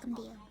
แล้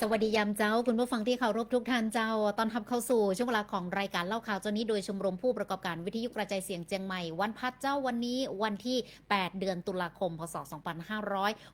สวัสดียามเจ้าคุณผู้ฟังที่เคารพทุกท่านเจ้า ตอนทับเข้าสู่ช่วงเวลาของรายการเล่าข่าวเจ้านี้โดยชมรมผู้ประกอบการวิทยุกระจายเสียงเจียงใหม่ วันพัดเจ้าวันนี้วันที่ 8 เดือนตุลาคม พศ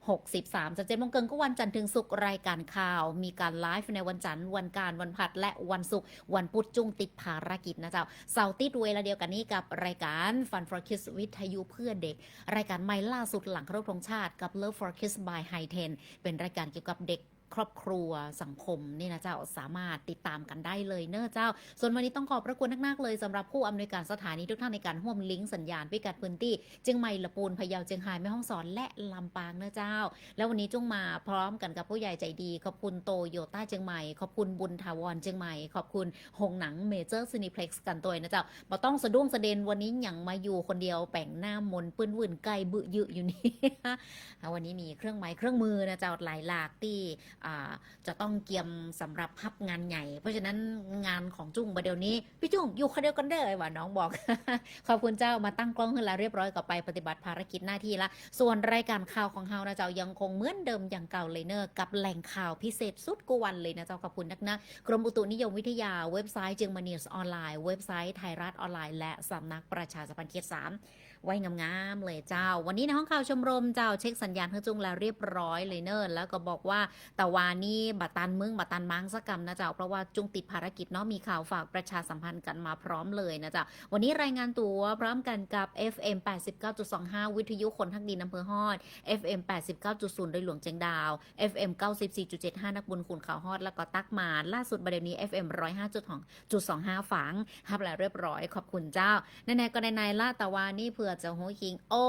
2563จะเจ็ดมงเกินก็วันจันทร์ถึงศุกร์รายการข่าว มีการไลฟ์ในวันจันทร์วันการวันพัดและวันศุกร์วันพุธจุ้งติดภารกิจนะเจ้าเสาร์ติดเวลาเดียวกันนี้กับรายการ Fun for Kids วิทยุเพื่อเด็ก รายการใหม่ล่าสุดหลังคารพธงชาติกับ Love for Kids by High Ten เป็นรายการเกี่ยวกับเด็ก ครอบครัวสังคมนี่นะเจ้าสามารถติดตามกันได้เลยเนอะเจ้า ส่วนวันนี้ต้องขอบพระคุณมากๆเลยสำหรับผู้อำนวยการสถานีทุกท่านในการห่วมลิงก์สัญญาณพิกัดพื้นที่จียงใหม่ละปูนพะเยาเจียงไฮ้แม่ฮ่องสอนและลำปางเนอะเจ้า แล้ววันนี้จุ้งมาพร้อมกันกับผู้ใหญ่ใจดี ขอบคุณโตโยต้าเจียงใหม่ขอบคุณบุญทาวรเจียงใหม่ขอบคุณหงหนังเมเจอร์ซินิเพล็กซ์กันตัวนะเจ้าบ่ต้องสะดุ้งสะเด็นวันนี้หยังมาอยู่คนเดียวแป่งหน้ามนปื้นวุ่นไกลบึยึอยู่นี่วันนี้มีเครื่องไม้เครื่องมือนะเจ้าหลายหลากที่จะต้องเกียมสำหรับพับงานใหญ่ เพราะฉะนั้นงานของจุ้งประเดี๋ยวนี้ พี่จุ้งอยู่คนเดียวกันเด้อว่าน้องบอก ขอบคุณเจ้ามาตั้งกล้องขึ้นแล้วเรียบร้อยก็ไปปฏิบัติภารกิจหน้าที่ละ ส่วนรายการข่าวของเฮานะเจ้ายังคงเหมือนเดิมอย่างเก่าเลยเนอะกับแหล่งข่าวพิเศษสุดกวันเลยนะเจ้าขอบคุณนักนะกรมอุตุนิยมวิทยาเว็บไซต์จึงมานิวส์ออนไลน์เว็บไซต์ไทยรัฐออนไลน์และสำนักประชาสัมพันธ์เขตสาม ไว้งามๆเลยเจ้า วันนี้ในห้องข่าวชมรมเจ้าเช็คสัญญาณเฮือจุงแล้วเรียบร้อยเลยเนิ่นแล้วก็บอกว่าแต่วานี่บัตตันมึงบัตตันมังสกรรมนะเจ้าเพราะว่าจุงติดภารกิจเนาะมีข่าวฝากประชาสัมพันธ์กันมาพร้อมเลยนะเจ้าวันนี้รายงานตัวพร้อมกันกับ FM 89.25 วิทยุคนทักดินอำเภอฮอด FM 89.0โดยหลวงเจงดาว FM 94.75 นักบุญคุณข่าวฮอด แล้วก็ตักมาล่าสุดประเด็นนี้ FM 105.25ฝังฮับแล้วเรียบร้อยขอบคุณเจ้าแน่ๆก็ในๆละแต่วานี่เผื่อจะโฮคิง โอ้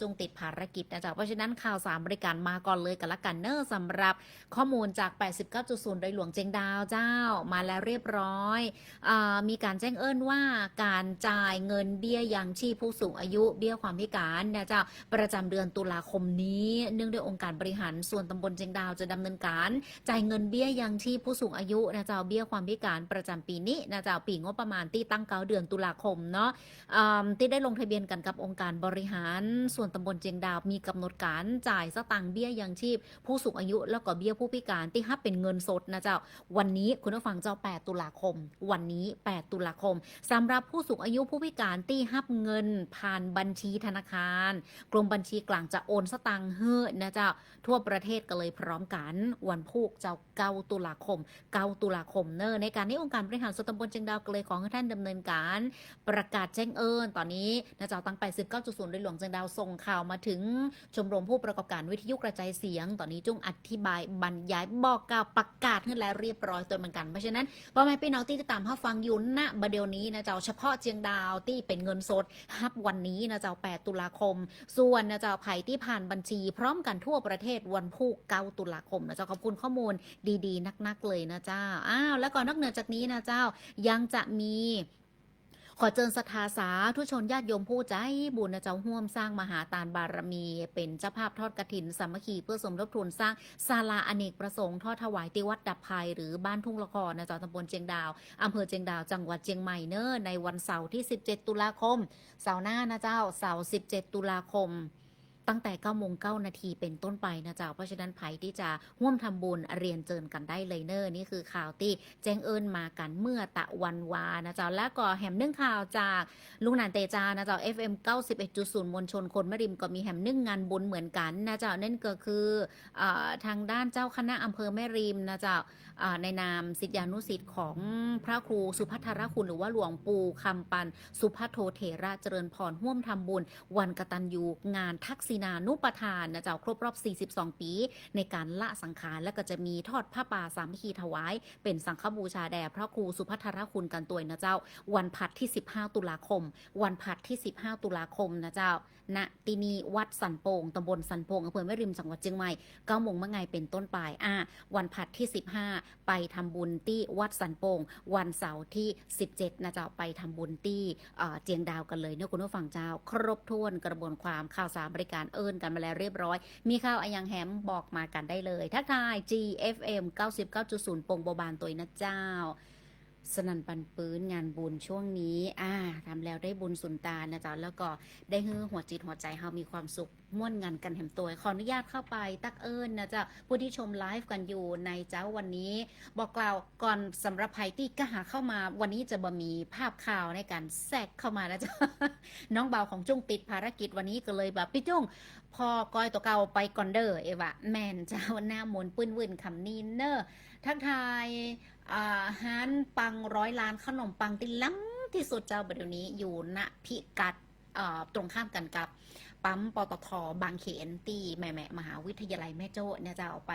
จงติดภารกิจนะจ๊ะเพราะฉะนั้นข่าวสามบริการมาก่อนเลยกันละกันเนอร์สำหรับข้อมูลจาก 89.0 โดยหลวงเจงดาวเจ้ามาแล้วเรียบร้อยอมีการแจ้งเอิ้นว่าการจ่ายเงินเบี้ยยังชีพผู้สูงอายุเบี้ยความพิการนะจ้าประจำเดือนตุลาคมนี้ เนื่องด้วยองค์การบริหารส่วนตำบลเจงดาวจะดำเนินการจ่ายเงินเบี้ยยังชีพผู้สูงอายุนะจ้าเบี้ยความพิการประจำปีนี้นะจ้าปีงบประมาณที่ตั้งเก้าเดือนตุลาคมเนาะที่ได้ลงทะเบียนกันกับองค์การบริหารส่วนตำบลเจียงดาวมีกำหนดการจ่ายสตังเบี้ยยังชีพ ผู้สูงอายุแล้วก็เบี้ยผู้พิการที่ฮับเป็นเงินสดนะเจ้า วันนี้คุณผู้ฟังเจ้า 8 ตุลาคม วันนี้ 8 ตุลาคมสำหรับผู้สูงอายุผู้พิการที่ฮับเงินผ่านบัญชีธนาคาร กรมบัญชีกลางจะโอนสตังเฮ้อนะเจ้า ทั่วประเทศก็เลยพร้อมกัน วันพุกเจ้าเก้าตุลาคม9ตุลาคมเนอในการที่องค์การบริหารส่วนตำบลเชียงดาวก็เลยขอให้ท่านดำเนินการ ประกาศแจ้งเอิญตอนนี้นะเจ้าตั้งไป19.0โดยหลวงเชียงดาวส่งข่าวมาถึงชมรมผู้ประกอบการวิทยุกระจายเสียง ตอนนี้จุ้งอธิบายบรรยายบอกกล่าวประกาศขึ้นแล้วเรียบร้อยตัวเหมือนกันเพราะฉะนั้นพ่อแม่พี่น้องที่ติดตามรับฟังอยู่ณบดเดี๋ยวนี้นะเจ้าเฉพาะเชียงดาวที่เป็นเงินสดฮับวันนี้นะเจ้า8ตุลาคม ส่วนนะเจ้าไผ่ที่ผ่านบัญชี พร้อมกันทั่วประเทศวันพุธ9ตุลาคมนะเจ้าขอบคุณข้อมูลดีๆ นักๆเลยนะเจ้าอ้าวแล้วก็นอกเหนือจากนี้นะเจ้ายังจะมี ขอเจิญสถาสาธุชนญาติโยมผู้ใจบุญนะเจ้าห่วมสร้างมหาตาลบารมี เป็นเจ้าภาพทอดกระถินสามัคคีเพื่อสมทบทุนสร้างศาลาอเนกประสงค์ทอดถวายที่วัดดับภัยหรือบ้านทุ่งละครนะเจ้าตำบลเจียงดาวอำเภอเจียงดาวจังหวัดเชียงใหม่เนอในวันเสาร์ที่ 17 ตุลาคม เสาร์หน้านะเจ้าเสาร์17 ตุลาคม ตั้งแต่9โมง9นาทีเป็นต้นไปนะเจ้า เพราะฉะนั้นไผที่จะร่วมทำบุญเรียนเจิญกันได้เลยเนอร์นี่คือข่าวที่แจ้งเอิญมากันเมื่อตะวันวานะเจ้า และก็แหมนึ่งข่าวจากลุงนานเตจานะเจ้า FM 91.0มวลชนคนมริมก็มีแหมนึ่งงานบุญเหมือนกันนะเจ้านั่นก็คืออทางด้านเจ้าคณะอำเภอแม่ริมนะเจ้าอ่าในนามสิทธิานุสิทธิ์ของพระครูสุพัทรคุณหรือว่าหลวงปู่คำปันสุพัทโทเถระเจริญพรห่วมทำบุญ วันกตัญญูงานทักษินานุปทานนะเจ้าครบรอบ 42 ปี ในการละสังขารและก็จะมีทอดผ้าป่าสามัคคีถวาย เป็นสังฆบูชาแด่พระครูสุพัทรคุณกันตัวยนะเจ้า วันพัดที่ 15 ตุลาคม วันพัดที่ 15 ตุลาคมนะเจ้า ณที่นีวัดสันโปงตำบลสันโปงอำเภอแม่ริมจังหวัดเชียงใหม่9โมงเมื่อไงเป็นต้นไปอ่าวันผัดที่ 15 ไปทำบุญที่วัดสันโปง วันเสาร์ที่ 17นะเจ้าไปทำบุญที่เจียงดาวกันเลยเนะคุณผู้ฟังเจ้า ครบถ้วนกระบวนความข่าวสารบริการเอิญกันมาแล้วเรียบร้อย มีข่าวอะยังแฮมบอกมากันได้เลยทักทาย GFM 99.0 ปงโบบานตัวนะเจ้า สนันปันปื้นงานบุญช่วงนี้ อ่าทำแล้วได้บุญสุนตานะจ๊ะ แล้วก็ได้ฮือหัวจิตหัวใจเฮามีความสุขม่วนงานกันแหมตัว ขออนุญาตเข้าไปตักเอิญนะจ๊ะ ผู้ที่ชมไลฟ์กันอยู่ในเจ้าวันนี้ บอกกล่าวก่อนสำหรับภัยที่ก็หาเข้ามาวันนี้จะบ่มีภาพข่าวในการแทรกเข้ามานะจ๊ะ น้องเบาของจุ้งติดภารกิจวันนี้ก็เลยแบบพี่จุ้งพอก้อยตัวเก่าไปก่อนเด้อเอวะแมนเจ้าหน้ามนปื้นวืนคำนี้เนอะ ทักทายอาหารปังร้อยล้านขนมปังที่ล้ำที่สุดเจ้าบัดเดี๋ยวนี้อยู่ณพิกัดตรงข้ามกันกับ ปั๊มปตทบางเขนตีแม่แม่มหาวิทยาลัยแม่โจ้เนี่ยจะเอาไป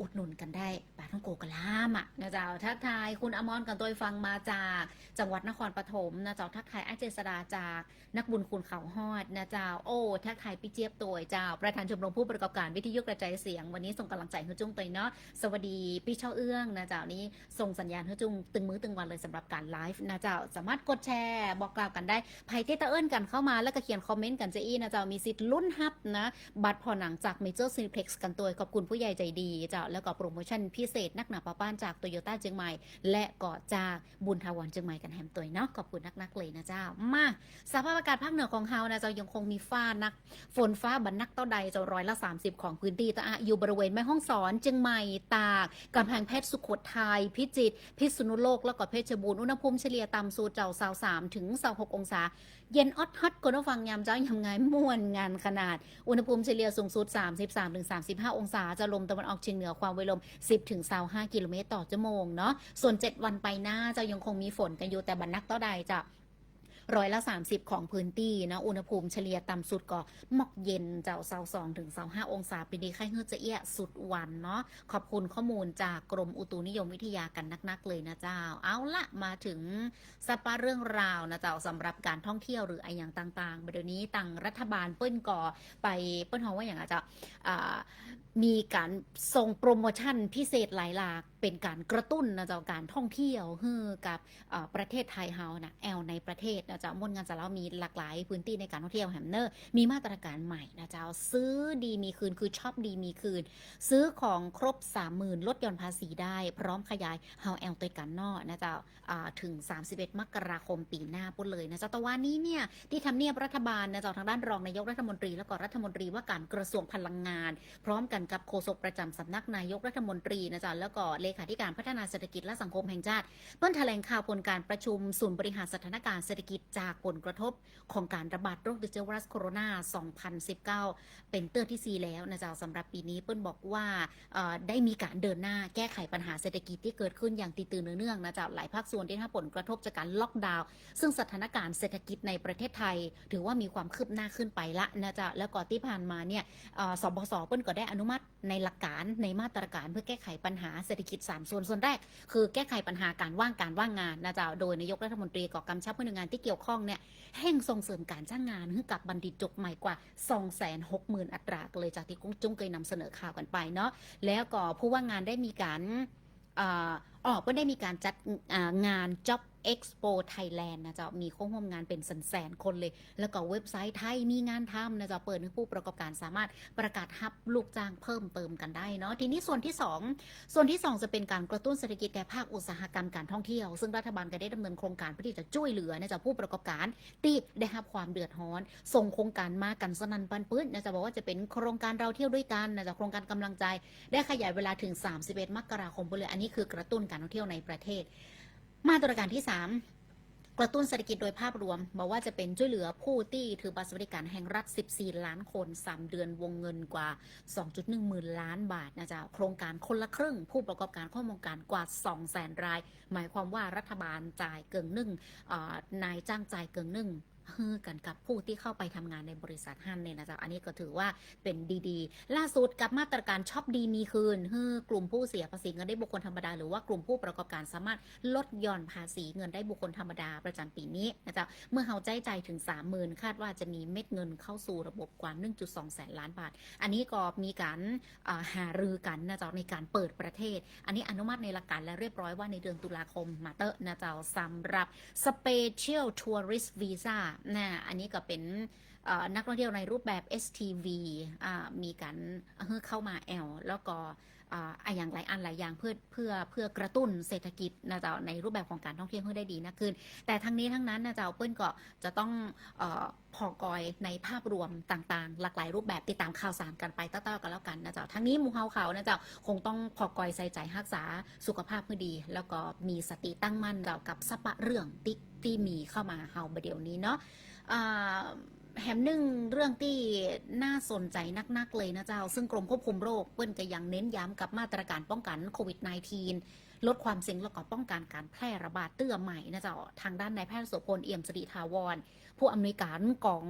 อุดหนุนกันได้ปาท่องโกกะลามอะนะเจ้าทักทายคุณอมรกันตัวฟังมาจากจังหวัดนครปฐมนะเจ้าทักทายอาเจษดาจากนักบุญคุณเขาฮอดนะเจ้าโอ้ทักทายพี่เจี๊ยบตัวเจ้าประธานชมรมผู้ประกอบการวิทยุกระจายเสียง วันนี้ส่งกำลังใจให้จุ้งตัวเนาะสวัสดีพี่เช่าเอื้องนะเจ้านี้ส่งสัญญาณให้จุ้งตึงมือตึงวันเลยสำหรับการไลฟ์นะเจ้าสามารถกดแชร์บอกกล่าวกันได้ภัยที่ตะเอิ้นกันเข้ามาแล้วก็เขียนคอมเมนต์กันจะอี้นะนะเจ้ามีสิทธิ์ลุ้นฮับนะ บัตรพอหนังจากเมเจอร์ซีนิเพล็กซ์กันตัวขอบคุณผู้ใหญ่ใจดีเจ้าแล้วก็โปรโมชั่นพิเศษนักหนาป้าป้านจากโตโยต้าเชียงใหม่ และก็จากบุญทาวรเชียงใหม่กันแฮมตัวเนาะขอบคุณนักๆเลยนะเจ้ามาสภาพอากาศภาคเหนือของเฮานะเจ้ายังคงมีฟ้านัก ฝนฟ้าบันนักเต้าใดจะร้อยละ 30 ของพื้นที่ตะอะอยู่บริเวณแม่ฮ่องสอนเชียงใหม่ตากกำแพงเพชรสุโขทัยพิจิตรพิษณุโลกแล้วก็เพชรบูรณ์อุณหภูมิเฉลี่ยต่ำสุดเจ้าสาวสามถึงสาวหกองศา เย็นออดฮอตกนฟังยามเจ้ายามไงม่วนงานขนาด อุณหภูมิเฉลี่ยสูงสุด 33-35 องศา จะลมตะวันออกเฉียงเหนือความไวลม 10-25 กิโลเมตรต่อชั่วโมงเนาะส่วน 7 วันไปหน้าจะยังคงมีฝนกันอยู่แต่บรรนักต่อใดจะ ร้อยละ 30 ของพื้นที่นะอุณหภูมิเฉลี่ยต่ำสุดก็หมอกเย็นเจ้าเซาสองถึงเซาห้าองศาปีนี้ไข้เฮือจะเอี้ยสุดวันเนาะขอบคุณข้อมูลจากกรมอุตุนิยมวิทยากันนัก ๆ เลยนะเจ้า เอาละมาถึงสปาเรื่องราวนะเจ้าสำหรับการท่องเที่ยวหรืออะไรอย่างต่างๆเดี๋ยวนี้ต่างรัฐบาลเปิ้นก่อไปเปิ้นฮองว่าอย่างไรเจ้าอ่ามีการส่งโปรโมชั่นพิเศษหลายหลากเป็นการกระตุ้นนะเจ้าการท่องเที่ยวให้กับเอ่อประเทศไทยเฮานะแอลในประเทศนะเจ้ามวลงานจะเล่ามีหลากหลายพื้นที่ในการท่องเที่ยวแฮมเนอร์มีมาตรการใหม่นะเจ้าซื้อดีมีคืนคือชอบดีมีคืน ซื้อของครบ30,000ลดหย่อนภาษีได้ พร้อมขยายเฮาแอลตัวกันนอกนะเจ้าอ่าถึง 31 มกราคมปีหน้าปุ่นเลยนะเจ้าแต่ว่านี้เนี่ยที่ทำเนียบรัฐบาลนะเจ้าทางด้านรองนายกรัฐมนตรี แล้วก็รัฐมนตรีว่าการกระทรวงพลังงาน พร้อมกันกับโฆษกประจำสำนักนายกรัฐมนตรีนะจ๊ะแล้วก็เลขาธิการพัฒนาเศรษฐกิจและสังคมแห่งชาติเปิ้นแถลงข่าวผลการประชุมศูนย์บริหารสถานการณ์เศรษฐกิจจากผลกระทบของการระบาดโรคติดเชื้อไวรัสโคโรนา 2019 เป็นเตือนที่ 4 แล้วนะจ๊ะสำหรับปีนี้เปิ้นบอกว่าได้มีการเดินหน้าแก้ไขปัญหาเศรษฐกิจที่เกิดขึ้นอย่างตีตื่นเนื่องนะจ๊ะหลายภาคส่วนที่ได้รับผลกระทบจากการล็อกดาวน์ซึ่งสถานการณ์เศรษฐกิจในประเทศไทย ถือว่ามีความคืบหน้าขึ้นไปละนะจ๊ะแล้วก็ที่ผ่านมาเนี่ยสบสเปิ้ลก็ได้อนุมัติในหลักการในมาตรการเพื่อแก้ไขปัญหาเศรษฐกิจ 3 ส่วนส่วนแรก คือแก้ไขปัญหาการว่างการว่างงานนะจ๊ะโดยนายกรัฐมนตรีก็กำชับให้หน่วยงานที่เกี่ยวข้องเนี่ยแห่งส่งเสริมการจ้างงานให้กับบัณฑิตจบใหม่กว่า 260,000 อัตราเลยจากที่กุ้งจุ้งเคยนำเสนอข่าวกันไปเนาะแล้วก็ผู้ว่างงานได้มีการออกก็ได้มีการจัดงาน Job Expo Thailand นะจ๊ะมีเข้าร่วมงานเป็นแสนๆคนเลย แล้วก็เว็บไซต์ไทยมีงานทำนะจ๊ะเปิดให้ผู้ประกอบการสามารถประกาศฮับลูกจ้างเพิ่มเติมกันได้เนาะทีนี้ส่วนที่ 2 ส่วนที่ 2 จะเป็นการกระตุ้นเศรษฐกิจแก่ภาคอุตสาหกรรมการท่องเที่ยว ซึ่งรัฐบาลก็ได้ดำเนินโครงการเพื่อที่จะช่วยเหลือนะจ๊ะผู้ประกอบการที่ได้รับความเดือดร้อน ส่งโครงการมากันสนันปันปื้นนะจ๊ะบอกว่าจะเป็นโครงการเราเที่ยวด้วยกันนะจ๊ะโครงการกำลังใจ ได้ขยายเวลาถึง 31 มกราคมไปเลยอันนี้คือกระตุ้นการท่องเที่ยวในประเทศ มาตรการที่ 3 กระตุ้นเศรษฐกิจโดยภาพรวม บอกว่าจะเป็นช่วยเหลือผู้ที่ถือบัตรสวัสดิการแห่งรัฐ 14 ล้านคน 3 เดือนวงเงินกว่า 2.1 หมื่นล้านบาทนะจ๊ะโครงการคนละครึ่ง ผู้ประกอบการข้อมูลการกว่า2แสนราย หมายความว่ารัฐบาลจ่ายเกินหนึ่งนายจ้างจ่ายเกินหนึ่ง ฮือกันกับผู้ที่เข้าไปทำงานในบริษัทฮั่นเนี่ยนะจ๊ะอันนี้ก็ถือว่าเป็นดีๆ ล่าสุดกับมาตรการช็อปดีมีคืนฮือกลุ่มผู้เสียภาษีเงินได้บุคคลธรรมดาหรือว่ากลุ่มผู้ประกอบการสามารถลดหย่อนภาษีเงินได้บุคคลธรรมดาประจำปีนี้นะจ๊ะเมื่อเฮาใจใจถึง 30,000 คาดว่าจะมีเม็ดเงินเข้าสู่ระบบกว่า 1.2 แสนล้านบาท อันนี้ก็มีการาหารือกันนะจ๊ะในการเปิดประเทศ อันนี้อนุมัติในหลักการและเรียบร้อยว่าในเดือนตุลาคมมาเตอร์นะจ๊ะสำหรับ Special Tourist Visa นะอันนี้ก็เป็นนักท่องเที่ยวในรูปแบบ STV มีการเฮ้อเข้ามาแอลแล้วก็ อะอย่างหลายอันหลายอย่างเพื่อเพื่อเพื่อกระตุ้นเศรษฐกิจนะจ๊ะในรูปแบบของการท่องเที่ยวให้ได้ดีนักขึ้น แต่ทั้งนี้ทั้งนั้นนะจ๊ะเปิ้ลก็จะต้องอพอกอยในภาพรวมต่างๆ หลากหลายรูปแบบติดตามข่าวสารกันไปเต้าๆกันแล้วกันนะจ๊ะทั้งนี้มูเฮาเขานะจ๊ะคงต้องพอกอยใส่ใจรักษาสุขภาพให้ดี แล้วก็มีสติตั้งมั่นเกี่ยวกับสปะเรื่องที่ที่มีเข้ามาเฮาประเดี๋ยวนี้เนาะ แถมหนึ่งเรื่องที่น่าสนใจนัก ๆ เลยนะเจ้า ซึ่งกรมควบคุมโรคเปิ้นก็ยังเน้นย้ำกับมาตรการป้องกันโควิด -19 ลดความเสี่ยงแล้วก็ป้องกันการแพร่ระบาดเตื้อใหม่นะจ้าทางด้านนายแพทย์โสพลเอี่ยมสิริทาวร ผู้อำนวยการของ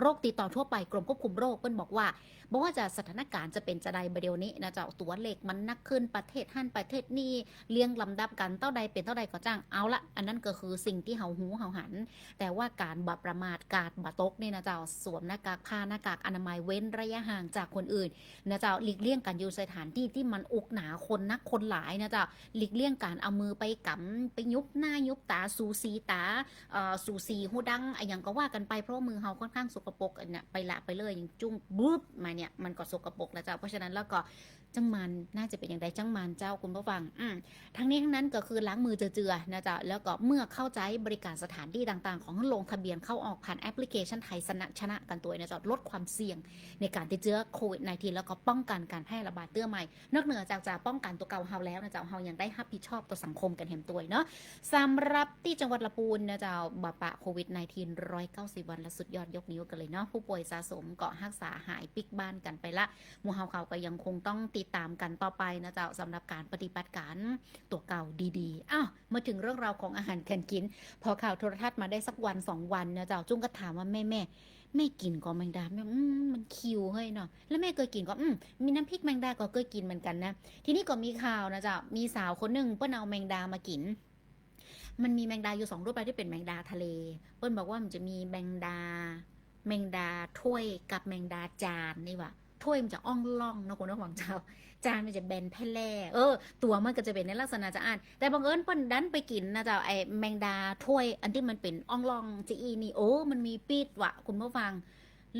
โรคติดต่อทั่วไปกรมควบคุมโรคเปิ้นบอกว่าบอกว่าจะสถานการณ์จะเป็นจะใดประเดี๋ยวนี้นะจ้าตัวเลขมันนักขึ้นประเทศหั่นประเทศนี่เรียงลำดับกันเต้าใดเป็นเต้าใดก็จ้างเอาละอันนั้นก็คือสิ่งที่เฮาหูเฮาหัน แต่ว่าการบัประมาทการบะตกเนี่ยนะจ้าสวมหน้ากากผ้าหน้ากากอนามัยเว้นระยะห่างจากคนอื่นนะจ้าหลีกเลี่ยงการอยู่สถานที่ที่มันอุกหนาคนนักคนหลายนะจ้าหลีกเลี่ยงการเอามือไปกำไปยุบหน้ายุบตาสูสีตาสูสีหูดังอะไรอย่างก็ว่ากันไปเพราะมือเฮาค่อนข้างสกปรกเนี่ยไปละไปเลยอย่างจุ้งบุ๊บมาเนี่ยมันก็สกปรกแล้วจ้าเพราะฉะนั้นแล้วก็ จังมันน่าจะเป็นอย่างไรจังมันเจ้าคุณผู้ฟังอืมทั้งนี้ทั้งนั้นก็คือล้างมือเจือๆนะจ้าแล้วก็เมื่อเข้าใจบริการสถานที่ต่างๆ ของลงทะเบียนเข้าออกผ่านแอปพลิเคชันไทยชนะชนะกันตัวนะจ้าลดความเสี่ยงในการติดเชื้อโควิด -19 แล้วก็ป้องกันการแพร่ระบาดเตื้อใหม่ นอกเหนือจากจะป้องกันตัวเก่าเฮาแล้วนะจ้าเฮายังได้รับผิดชอบต่อสังคมกันแหมตัวเนาะสำหรับที่จังหวัดละปูนนะจ้าบาปะโควิด -19 190 วันและสุดยอดยกนิ้วกันเลยเนาะผู้ป่วยสะสมเก็รักษาหายปิกบ้านกันไปละมูเฮาเขาก็ยังคงต้องติดตามกันต่อไปนะเจ้าสำหรับการปฏิบัติการตัวเก่าดีๆ อ้าว มาถึงเรื่องราวของอาหารการกิน พอข่าวโทรทัศน์มาได้สักวันสองวันนะเจ้าจุ้งก็ถามว่าแม่แม่แม่กินก็แมงดาแม่อืมมันคิวเฮ้ยเนาะแล้วแม่เคยกินก็อืมมีน้ำพริกแมงดาก็เคยกินเหมือนกันนะทีนี้ก็มีข่าวนะจ๊ะมีสาวคนหนึ่งเปิ้ลเอาแมงดามากินมันมีแมงดาอยู่สองรูปแบบที่เป็นแมงดาทะเล เปิ้ลบอกว่ามันจะมีแมงดา แมงดาถ้วยกับแมงดาจานนี่ว่ะ ถ้วยมันจะอ่องล่องนะคุณน้องหวังเจ้า จานมันจะแบนแพแล่เออ ตัวมันก็จะเป็นในลักษณะจะอ่าน แต่บังเอิญเปิ้นดันไปกินนะเจ้าไอแมงดาถ้วย อันที่มันเป็นอ่องล่องจีอีนี่โอ้มันมีปีดว่ะคุณผู้ฟัง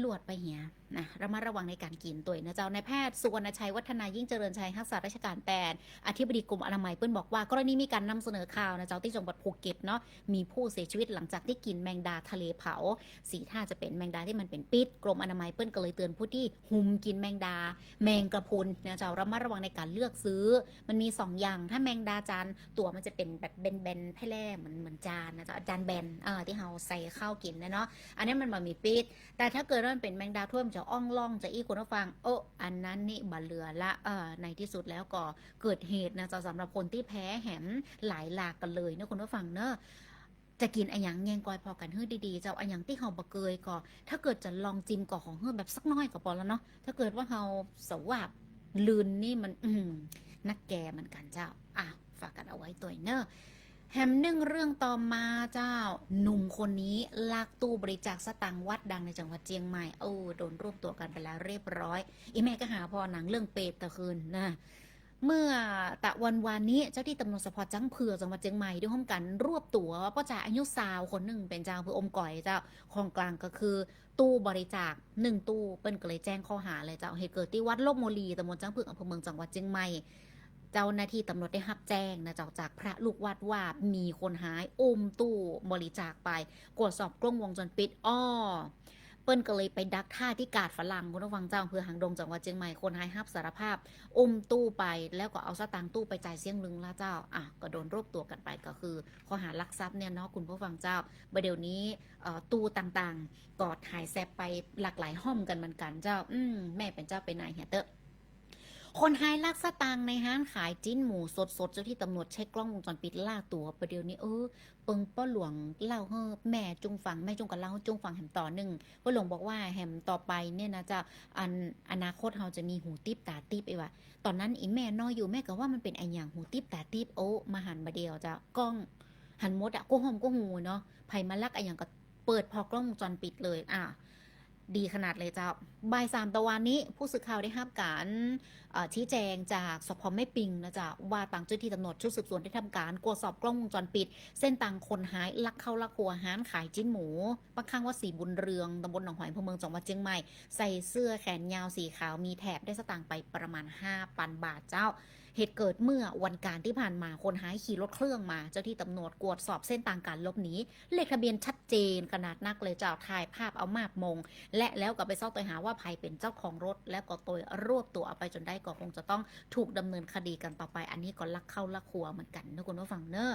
ลวดไปเหีย นะระมัดระวังในการกินตัวนะเจ้านายแพทย์สุวรรณชัยวัฒนายิ่งเจริญชัยรักษาราชการแปดอธิบดีกรมอนามัยเปิ้นบอกว่ากรณีมีการนำเสนอข่าวนะเจ้าที่จังหวัดภูเก็ตเนาะมีผู้เสียชีวิตหลังจากที่กินแมงดาทะเลเผา สีท่าจะเป็นแมงดาที่มันเป็นปิดกรมอนามัยเปิ้นก็เลยเตือนผู้ที่หุมกินแมงดา แมงกระพุนนะเจ้าระมัดระวังในการเลือกซื้อ มันมีสองอย่างถ้าแมงดาจานตัวมันจะเป็นแบบแบนๆแพ่แล่เหมือนเหมือนจานนะเจ้าจานแบนเออที่เราใส่ข้าวกินนะเนาะอันนี้มันมามีปิดแต่ถ้าเกิดว่ามันเป็นแมงดาถ้วมันจะอ่องล่องจะอีกคนผู้ฟัง โอ้อันนั้นนี่บัลเลือละเออในที่สุดแล้วก็เกิดเหตุนะจะสำหรับคนที่แพ้แหมหลายหลากกันเลยนะคุณผู้ฟังเนอะจะกินอันหยังแงงกอยพอกันเฮ้ยดีๆ เจ้าอันหยังที่เฮาบะเกยก็ ถ้าเกิดจะลองจิ้มก่อของเฮ้ยแบบสักน้อยก็พอแล้วเนาะ ถ้าเกิดว่าเฮาสวาบลืนนี่มัน อืนักแกเหมือนกันเจ้า อะ ฝากกันเอาไว้ตัวเนอะ แฮมหนึ่งเรื่องต่อมาเจ้า หนุ่มคนนี้ลากตู้บริจาคสตังค์วัดดังในจังหวัดเชียงใหม่โอ้โดนรวบตัวกันไปแล้วเรียบร้อย อีแม่ก็หาพอหนังเรื่องเปรตตะคืนนะเมื่อตะวันวานนี้เจ้าที่ตำรวจสพจังเผือจังหวัดเชียงใหม่ได้ร่วมกันรวบตัวป้าจ่าอายุสาวคนหนึ่งเป็นเจ้าเพื่ออมก่อยเจ้าของกลางก็คือ ตู้บริจาคหนึ่งตู้เปิ้นก็เลยแจ้งข้อหาเลยเจ้าเหตุเกิดที่วัดโลกโมลีตำบลจังเผืออำเภอเมืองจังหวัดเชียงใหม่ เจ้าหน้าที่ตำรวจได้รับแจ้งนะจากจากพระลูกวัดว่ามีคนหายอุ้มตู้บริจาคไปตรวจสอบกล้องวงจรปิดอ้อเปิ้นก็เลยไปดักท่าที่กาดฝรั่งคุณผู้ฟังเจ้าอำเภอหางดงจังหวัดเชียงใหม่คนหายฮับสารภาพอุ้มตู้ไปแล้วก็เอาสตางค์ตู้ไปจ่ายเสี่ยงลึงละเจ้าอะก็โดนรวบตัวกันไปก็คือข้อหารักทรัพย์เนี่ยเนาะคุณผู้ฟังเจ้าประเดี๋ยวนี้ตู้ต่างๆ กอดหายแซบไปหลากหลายห้อมกันเหมือนกันเจ้า อืมแม่เป็นเจ้าเป็นนายเฮียเตอะ คนหายลักสตางในห้างขายจิ้นหมูสดๆเจ้าที่ตำรวจเช็คกล้องวงจรปิดล่าตัวประเดี๋ยวนี้เออเปิงป้าหลวงเล่าเฮ้อแม่จุงฟังแม่จุงกับเล่าจุงฟังแหมต่อหนึ่งป้าหลวงบอกว่าแหมต่อไปเนี่ยนะจะอันอนาคตเราจะมีหูติบตาติบไอ้วะตอนนั้นอีแม่น้อยอยู่แม่ก็ว่ามันเป็นไออย่างหูติบตาติบโอ้มาหันมาเดียวจะกล้องหันมดอะก็หอมก็หูเนาะไผมาลักไออย่างก็เปิดพอกล้องวงจรปิดเลยอะ ดีขนาดเลยเจ้าบ่ายสามตะวันนี้ ผู้สื่อข่าวได้รับการชี้แจงจากสพแม่ปิงนะจ๊ะว่าต่างเจ้าที่ตำรวจชุดสืบสวนได้ทำการตรวจสอบกล้องวงจรปิด เส้นต่างคนหายลักเข้าลักหัวหารขายจิ้นหมูปักข้างว่าสีบุญเรืองตำบลหนองหอยอำเภอเมืองจังหวัดเชียงใหม่ ใส่เสื้อแขนยาวสีขาวมีแถบได้สตางค์ไปประมาณ5ปันบาทเจ้า เหตุเกิดเมื่อวันการที่ผ่านมาคนหายขี่รถเครื่องมา เจ้าที่ตำรวจกวดสอบเส้นทางการหลบหนีเลขทะเบียนชัดเจนขนาดนักเลยเจ้าถ่ายภาพเอามาบมง และแล้วก็ไปซ่อตัวหาว่าภัยเป็นเจ้าของรถ แล้วก็ตัวรวบตัวเอาไปจนได้ก็คงจะต้องถูกดำเนินคดีกันต่อไป อันนี้ก็ลักเข้าลักครัวเหมือนกันนะคุณผู้ฟังเนอะ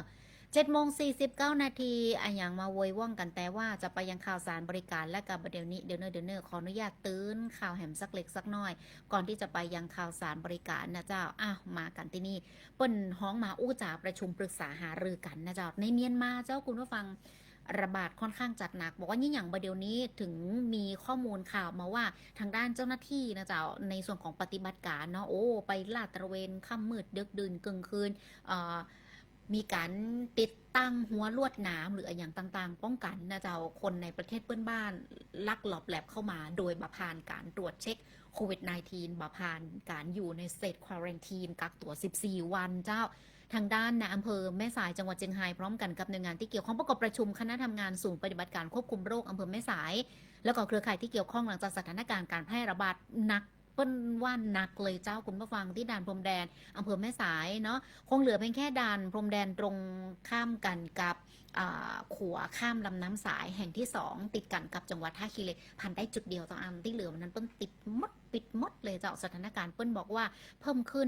เจ็ดโมงสี่สิบเก้านาทีอันอย่างมาโวยว่องกันแต่ว่าจะไปยังข่าวสารบริการและกับเดี๋ยวนี้เดี๋ยวเนอเดี๋ยวเนอขออนุญาตตื้นข่าวแหมสักเล็กสักน้อย ก่อนที่จะไปยังข่าวสารบริการนะเจ้าอ้าวมากันที่นี่เปิ้นห้องมาอู้จ่าประชุมปรึกษาหารือกันนะเจ้าในเมียนมาเจ้าคุณผู้ฟังระบาดค่อนข้างจัดหนัก บอกว่ายิ่งอย่างประเดี๋ยวนี้ถึงมีข้อมูลข่าวมาว่าทางด้านเจ้าหน้าที่นะเจ้าในส่วนของปฏิบัติการเนาะโอ้ไปลาดตระเวนค่ำมืดดึกดื่นกลางคืนเอ่อ มีการติดตั้งหัวลวดหนามหรืออะไรอย่างต่างๆ ป้องกันนะเจ้าคนในประเทศเพื่อนบ้าน ลักหลอบแหลบเข้ามาโดยบาผ่านการตรวจเช็คโควิด -19 บาผ่านการอยู่ในเซตควอรันทีนกักตัว 14 วันเจ้าทางด้านในอำเภอแม่สายจังหวัดเชียงรายพร้อมกันกับหน่วยงานที่เกี่ยวข้องประกอบประชุมคณะทำงานศูนย์ปฏิบัติการควบคุมโรคอำเภอแม่สาย แล้วก็เครือข่ายที่เกี่ยวข้องหลังจากสถานการณ์การแพร่ระบาดหนัก เปิ้ลว่าหนักเลยเจ้าคุณผู้ฟังที่ด่านพรมแดนอำเภอแม่สายเนาะคงเหลือเพียงแค่ด่านพรมแดนตรงข้ามกันกับขัวข้ามลำน้ำสายแห่งที่สองติดกันกับจังหวัดท่าคีเลพันได้จุดเดียวต่ออันที่เหลือมันนั้นเปิ้นติดมดปิดมดเลยเจ้าสถานการณ์เปิ้นบอกว่าเพิ่มขึ้น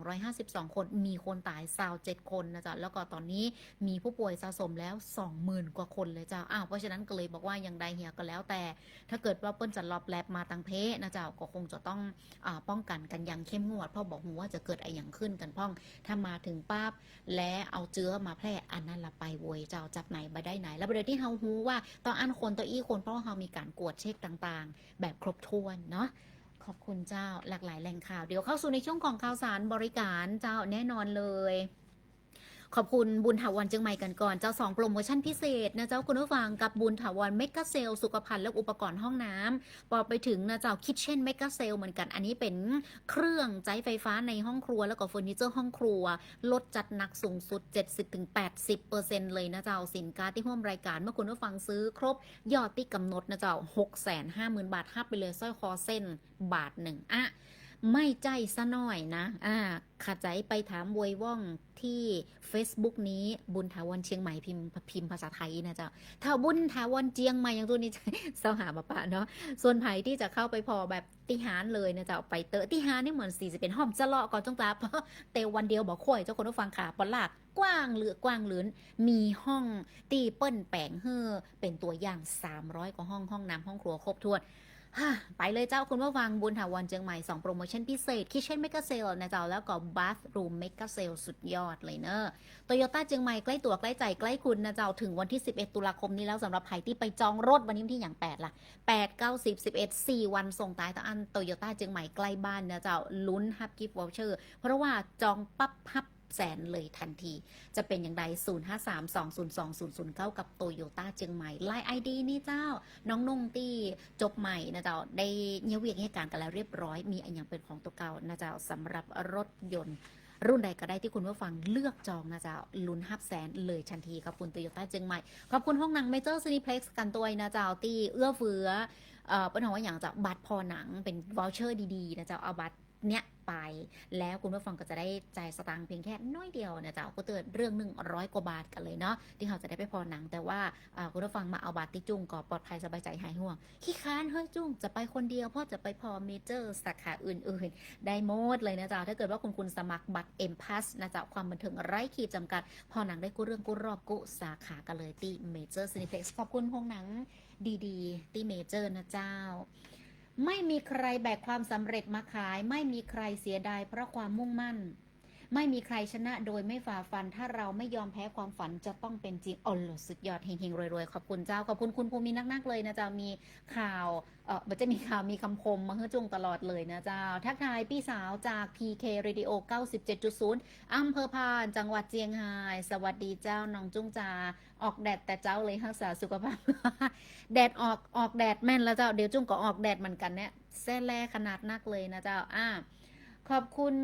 1,252 คนมีคนตาย27คนนะจ๊ะแล้วก็ตอนนี้มีผู้ป่วยสะสมแล้ว 20,000 กว่าคนเลยเจ้าอ้าวเพราะฉะนั้นก็เลยบอกว่าอย่างใดเหียก็แล้วแต่ ถ้าเกิดว่าเปิ้นจะรอบแลบมาตังเพนะจ้าก็คงจะต้องอป้องกันกันอย่างเข้มงวดเพราะบอกหูว่าจะเกิดอะไรอย่างขึ้นกันพ้องถ้ามาถึงปั๊บและเอาเชื้อมาแพร่อันนั้นละไปโวยเจ้าจับไหนมาได้ไหน แล้วประเด็นที่เฮาฮู้ว่าตอนอันคนตัวอี้คนเพราะว่าเฮามีการกวดเช็คต่างๆ แบบครบถ้วนเนาะขอบคุณเจ้าหลากหลายแหล่งข่าว เดี๋ยวเข้าสู่ในช่วงของข่าวสารบริการเจ้าแน่นอนเลย ขอบคุณบุญถาวรเชียงใหม่กันก่อน เจ้าสองโปรโมชั่นพิเศษนะเจ้าคุณผู้ฟังกับบุญถาวรเมกะเซลสุขภัณฑ์และอุปกรณ์ห้องน้ำพอไปถึงนะเจ้าคิทเช่นเมกะเซลเหมือนกันอันนี้เป็นเครื่องใช้ไฟฟ้าในห้องครัว แล้วก็เฟอร์นิเจอร์ห้องครัว ลดจัดหนักสูงสุด 70-80%เลยนะเจ้าสินค้าที่ร่วมรายการเมื่อคุณผู้ฟังซื้อครบยอดที่กำหนดนะเจ้า650,000 บาทฮับไปเลยสร้อยคอเส้นบาทหนึ่งอะ ไม่ใจซะหน่อยนะอ่าขาใจไปถามวยว่องที่ Facebook นี้บุญถาวรเชียงใหม่พิมพ์พิมพ์ภาษาไทยนะเจ้าถ้าบุญถาวรเจียงใหม่อย่างตัวนี้เสาหาปะปะเนาะส่วนไผ่ที่จะเข้าไปพอแบบติหารเลยนะเจ้าไปเตอะติหารนี่เหมือนสี่สิเป็นห้อมจะเลาะก่อนจงตาเพราะเตววันเดียวบอกข่อยเจ้าคนผู้ฟังขาปลากกว้างเหลือกว้างเหลือนมีห้องตีเปิ้นแปงเฮอเป็นตัวอย่าง 300กว่าห้องห้องน้ำห้องครัวครบถ้วน ไปเลยเจ้าคุณผู้ฟังบุญถาวรเชียงใหม่2โปรโมชั่นพิเศษคิเช่นเมกะเซลนะเจ้าแล้วก็บัสรูมเมกะเซลสุดยอดเลยเนอะโตโยต้าเชียงใหม่ใกล้ตัวใกล้ใจใกล้คุณนะเจ้าถึงวันที่ 11 ตุลาคมนี้แล้วสำหรับใครที่ไปจองรถวันนี้ที่อย่าง 8 ล่ะ 8 9 10 11 4 วันส่งตายต่ออันโตโยต้าเชียงใหม่ใกล้บ้านนะเจ้าลุ้นฮับกิฟต์วอลเชอร์เพราะว่าจองปั๊บฮับ แสนเลยทันที จะเป็นอย่างไร 0532020009กับโตโยต้าเชียงใหม่ไลน์ไอดีนี่เจ้า น้องนงตีจบใหม่นะเจ้า ได้เยี่ยเวียกเหตุการกันแล้วเรียบร้อย มีอันยังเป็นของตัวเก่านะเจ้าสำหรับรถยนต์รุ่นใดก็ได้ที่คุณผู้ฟังเลือกจองนะเจ้าลุ้นฮับแสนเลยทันทีขอบคุณโตโยต้าเชียงใหม่ ขอบคุณห้องหนังเมเจอร์ซีนิเพล็กซ์กันตัวนะเจ้าตีเอื้อเฟื้อเอ่อเป็นของว่าอย่างจะบัตรพอหนังเป็นวอลเชอร์ดีๆนะเจ้าเอาบัตร เนี้ยไป แล้วคุณผู้ฟังก็จะได้จ่ายสตางค์เพียงแค่น้อยเดียวนะจ้าก็เตือนเรื่องหนึ่งร้อยกว่าบาทกันเลยเนาะที่เขาจะได้ไปพอหนัง แต่ว่าคุณผู้ฟังมาเอาบัตรที่จุ้งก็ปลอดภัยสบายใจหายห่วงขี้ค้านเฮ้ยจุ้งจะไปคนเดียวพราะจะไปพอเมเจอร์สาขาอื่น ๆ ได้หมดเลยนะจ๊ะถ้าเกิดว่าคุณคุณสมัครบัตร M Pass นะจ๊ะความบันเทิงไร้ขีดจำกัด พอหนังได้กู้เรื่องกู้รอบกู้สาขากันเลยที่เมเจอร์ซีนิเพล็กซ์ขอบคุณโรงหนังดีๆที่เมเจอร์นะเจ้า ไม่มีใครแบกความสำเร็จมาขาย ไม่มีใครเสียดายเพราะความมุ่งมั่น ไม่มีใครชนะโดยไม่ฝ่าฟัน ถ้าเราไม่ยอมแพ้ความฝันจะต้องเป็นจริงอ๋อหสุดยอดเฮงๆรวยๆ ขอบคุณเจ้า ขอบคุณคุณภูมินักๆเลยนะเจ้ามีข่าวเออมันจะมีข่าวมีคำคมมาให้จุงตลอดเลยนะเจ้า ทักทายพี่สาวจาก PK Radio 97.0 อำเภอพาน จังหวัดเจียงไฮ้สวัสดีเจ้าน้องจุ้งจาออกแดดแต่เจ้าเลยรักษาสุขภาพ แดดออกออกแดดแม่นแล้วเจ้าเดี๋ยวจุ้งก็ออกแดดเหมือนกันเนี่ยแซ่แลขนาดนักเลยนะเจ้าอ่าขอบคุณ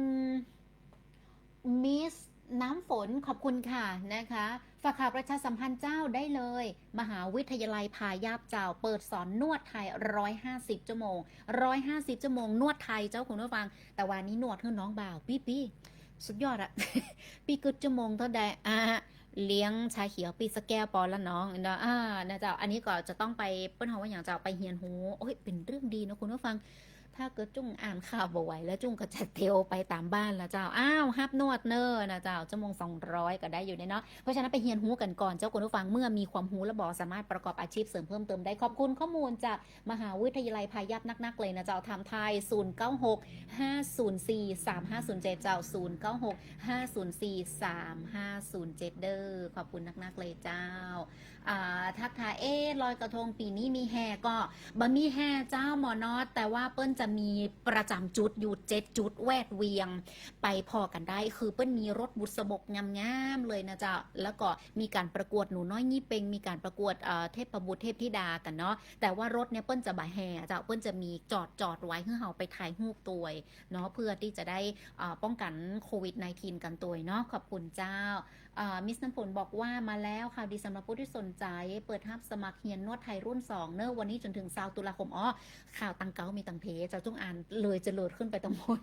มิสน้ำฝนขอบคุณค่ะนะคะฝากข่าวประชาสัมพันธ์เจ้าได้เลย มหาวิทยาลัยพายาบเจ้า เปิดสอนนวดไทย 150 ชั่วโมง 150 ชั่วโมง นวดไทยเจ้าคุณผู้ฟัง แต่วันนี้นวดให้น้องบ่าว ปี้ปี้สุดยอดอะปีกึดชั่วโมงเท่าใดอะเลี้ยงชาเขียวปีสแกวปอนละน้องเนาะอ่านะเจ้าอันนี้ก็จะต้องไปเปิ้นเฮาว่าอย่างเจ้าไปเฮียนหูโอ้ยเป็นเรื่องดีนะคุณผู้ฟัง ถ้าเกิดจุ้งอ่านข่าวบ่ไหวแล้วจุ้งก็จะเทียวไปตามบ้านล้วเจ้า อ้าวฮับนวดเนอร์นะเจ้าชั่วโมง200ก็ได้อยู่เนาะ เพราะฉะนั้นไปเฮียนหูกันก่อนเจ้าคุณผู้ฟังเมื่อมีความหูและบอสามารถประกอบอาชีพเสริมเพิ่มเติมได้ขอบคุณข้อมูลจากมหาวิทยาลัยพายัพนักๆเลยนะเจ้าทำไทย 096 504 3507 เจ้า 096 504 3507 เด้อขอบคุณนักๆเลยเจ้าทักทายเอ๊ลอยกระทงปีนี้มีแห่ก็บะมีแห่เจ้าหมอนอด แต่ว่าเปิ้นจะมีประจำจุดอยู่เจ็ดจุดแวดเวียง ไปพอกันได้คือเปิ้นมีรถบุษบกงามๆเลยนะจ๊ะแล้วก็มีการประกวดหนูน้อยยี่เปงมีการประกวดเอ่อเทพบุตรเทพธิดากันเนาะแต่ว่ารถเนี่ยเปิ้นจะบ่แห่จ้ะเปิ้นจะมีจอดจอดไว้เพื่อเฮาไปถ่ายรูปตัวเนาะเพื่อที่จะได้ป้องกันโควิด -19 กันตัวเนาะขอบคุณเจ้า มิสน้ำฝนบอกว่ามาแล้วข่าวดีสำหรับผู้ที่สนใจ เปิดทับสมัครเฮียนนวดไทยรุ่น 2 เนอะวันนี้จนถึงซาวตุลาคมอ๋อข่าวตังเกามีตังเพจะจงอ่านเลยจะโหลดขึ้นไปตรงบน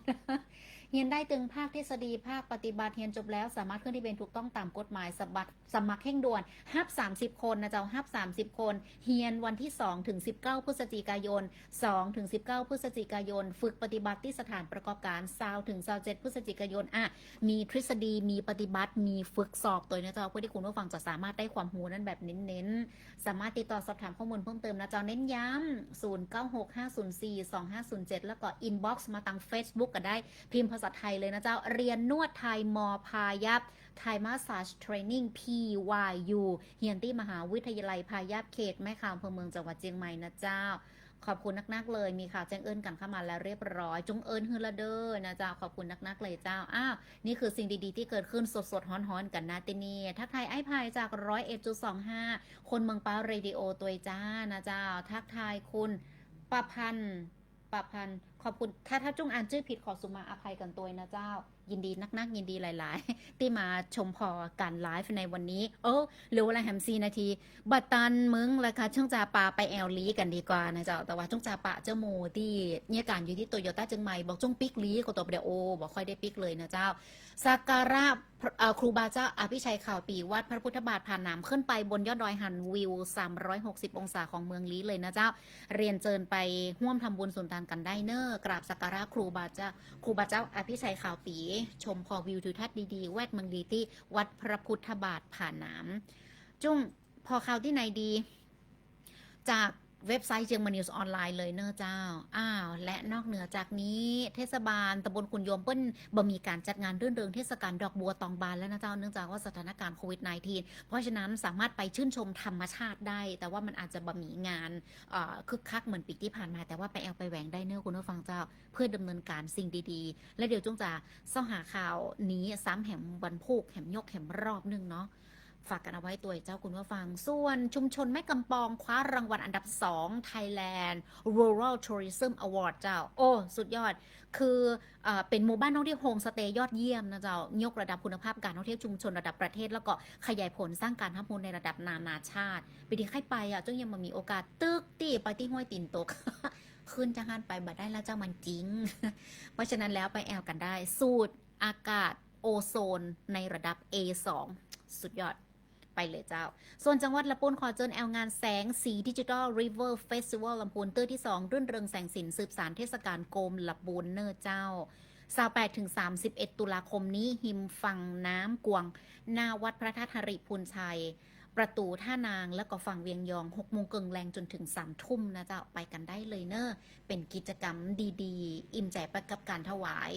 เฮียนได้ตึงภาคทฤษฎีภาคปฏิบัติเฮียนจบแล้วสามารถขึ้นทะเบียนถูกต้องตามกฎหมายสมัครสมัครแห่งด่วนฮับ30 คนนะเจ้าฮับ30 คนเฮียนวันที่2ถึง19 พฤศจิกายน2ถึง19 พฤศจิกายน ฝึกปฏิบัติที่สถานประกอบการซาวถึงซาว7พฤศจิกายนอะมีทฤษฎีมีปฏิบัติมีฝึกสอบตัวนะเจ้าเพื่อที่คุณผู้ฟังจะสามารถได้ความรู้นั้นแบบเน้นๆ สามารถติดต่อสอบถามข้อมูลเพิ่มเติมนะเจ้าเน้นย้ำ0965042507 แล้วก็อินบ็อกซ์มาทาง Facebook ก็ได้พิมพ์าษาไทยเลยนะเจ้า เรียนนวดไทยมอพายัพไทยมาสซาจเทรนนิ่ง PYU เฮียนที่มหาวิทยาลัยพายัพเขตแม่ขาวอำเภอเมืองจังหวัดเชียงใหม่นะเจ้า ขอบคุณนักๆเลย มีข่าวแจ้งเอิญกันเข้ามาแล้วเรียบร้อย จงเอิญฮือละเดอร์นะเจ้า ขอบคุณนักๆเลยเจ้า อ้าว นี่คือสิ่งดีๆ ที่เกิดขึ้นสดๆฮ้อนๆกันนะตินี่ทักทายไอ้พายจากร้อยเอ็ดจุดสองห้าคนเมืองป้าเรดิโอตัวจ้านะเจ้า ทักทายคุณประพันธ์ประพันธ์ อบคุณ ถ้าถ้าจุงอ่านชื่อผิดขอสุมาอภัยกันตัวนะเจ้า ยินดีนักๆ ยินดีหลาย ๆ ที่มาชมพอการไลฟ์ในวันนี้เออเหลือเวลาแฮมซีนาที บัตตันมึงราคาช่างจาปาไปแอลลีกันดีกว่านะเจ้า แต่ว่าช่างจาปาเจ้าโมที่เนี่ยการอยู่ที่โตโยต้าจึงใหม่บอกจงปิกลีก็ตัวเดียวโอบอกค่อยได้ปิกเลยนะเจ้าสักการะครูบาเจ้าอภิชัยข่าวปีวัดพระพุทธบาทผ่านน้ำขึ้นไปบนยอดดอยหันวิว 360 องศาของเมืองลีเลยนะเจ้า เรียนเจิญไปห่วมทำบุญสุนทานกันได้เนอร์กราบสักการะครูบาเจ้าครูบาเจ้าอภิชัยข่าวปี ชมพอวิวทิวทัศน์ดีๆ แวดเมืองดีที่วัดพระพุทธบาทผ่านน้ำจุ้งพอข่าวที่ไหนดี จาก เว็บไซต์เจียงมานิวส์ออนไลน์เลยเนอะเจ้า อ้าว และนอกเหนือจากนี้เทศบาลตำบลขุนโยมเปิ้ลบ่มีการจัดงานเรื่อนเริงเทศกาลดอกบัวตองบานแล้วนะเจ้า เนื่องจากว่าสถานการณ์โควิด -19 เพราะฉะนั้นสามารถไปชื่นชมธรรมชาติได้ แต่ว่ามันอาจจะบ่มีงานคึกคักเหมือนปีที่ผ่านมา แต่ว่าไปแอลไปแหวงได้เนอะคุณผู้ฟังเจ้า เพื่อดำเนินการสิ่งดีๆ และเดี๋ยวจงจะเสาหาข่าวนี้ซ้ำแหมวันพูกแหมยกแหมรอบหนึงเนาะ ฝากกันเอาไว้ตัวเจ้าคุณผู้ฟัง ส่วนชุมชนแม่กำปองคว้ารางวัลอันดับ 2 Thailand Rural Tourism Award เจ้า โอ้ สุดยอด คือเอเป็นหมู่บ้านท่องเที่ยวโฮมสเตย์ยอดเยี่ยมนะเจ้า ยกระดับคุณภาพการท่องเที่ยวชุมชนระดับประเทศ แล้วก็ขยายผลสร้างการทับมูลในระดับนานาชาติ ไปที่ใครไปอะจ้งยังมามีโอกาสตึกตีไปที่ห้วยตินตกขึ้นจังหันไปบัดได้แล้วเจ้ามันจริง เพราะฉะนั้นแล้วไปแอลกันได้ สูตรอากาศโอโซนในระดับ A2 สุดยอด ไปเลยเจ้า ส่วนจังหวัดละปูนขอเจิญแอลงานแสงสีดิจิทัลริเวอร์เฟสติวัลลำพูนเตอร์ที่ 2 รื่นเริงแสงสินสืบสารเทศกาลโกมละปูนเนอร์เจ้า28ถึง31 ตุลาคมนี้หิมฝั่งน้ำกวง หน้าวัดพระธาตุหริพูนชัย ประตูท่านางแล้วก็ฝั่งเวียงยอง6โมงเกิงแรงจนถึง3ทุ่มนะเจ้าไปกันได้เลยเนอะเป็นกิจกรรมดีๆ อิ่มใจไปกับการถวาย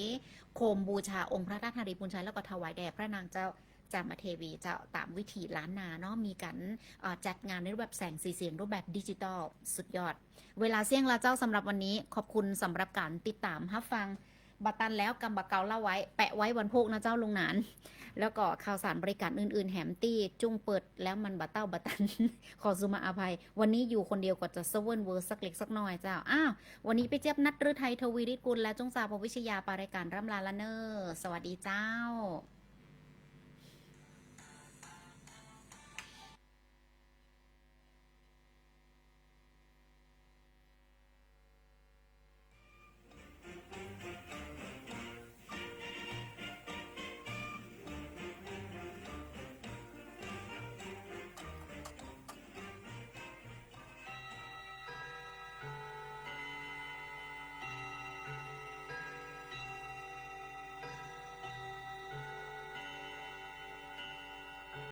โคมบูชาองค์พระธาตุหริพูนชัยแล้วก็ถวายแด่พระนางเจ้า จามาเทวีจ้าตามวิถีล้านนาเนาะมีการจัดงานในรูปแบบแสงสีเสียงรูปแบบดิจิตอลสุดยอด เวลาเสี่ยงลาเจ้าสำหรับวันนี้ ขอบคุณสำหรับการติดตามรับฟังบัตตันแล้วกำบะเกาเล่าไว้ แปะไว้วันพุกนะเจ้าลุงหนาน แล้วก็ข่าวสารบริการอื่นๆ แหมตี้ จุ้งเปิดแล้วมันบัตเต้าบัตตัน ขอสุมาอภัย วันนี้อยู่คนเดียวก็จะเซเว่นเวอร์สักเล็กสักน้อยเจ้า อ้าว วันนี้ไปเจี๊ยบนัดฤทัยทวีริกุลและจงสาวพวิชยาปารายการร่ำลาละเนอร์สวัสดีเจ้า